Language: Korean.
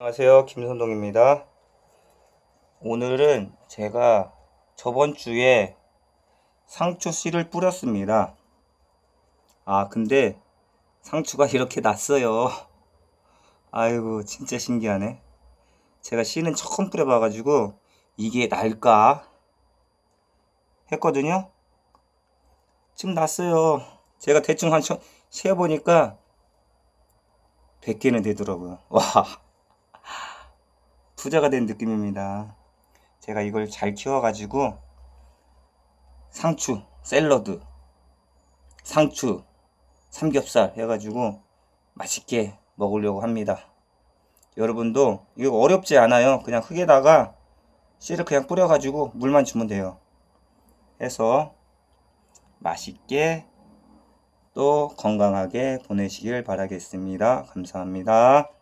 안녕하세요. 김선동입니다. 오늘은 제가 저번 주에 상추 씨를 뿌렸습니다. 아, 근데 상추가 이렇게 났어요. 아이고, 진짜 신기하네. 제가 씨는 처음 뿌려봐 가지고 이게 날까 했거든요. 지금 났어요. 제가 대충 한 쳐- 세어보니까 100개는 되더라고요. 와. 부자가 된 느낌입니다. 제가 이걸 잘 키워가지고 상추, 샐러드, 상추, 삼겹살 해가지고 맛있게 먹으려고 합니다. 여러분도 이거 어렵지 않아요. 그냥 흙에다가 씨를 그냥 뿌려가지고 물만 주면 돼요. 해서 맛있게 또 건강하게 보내시길 바라겠습니다. 감사합니다.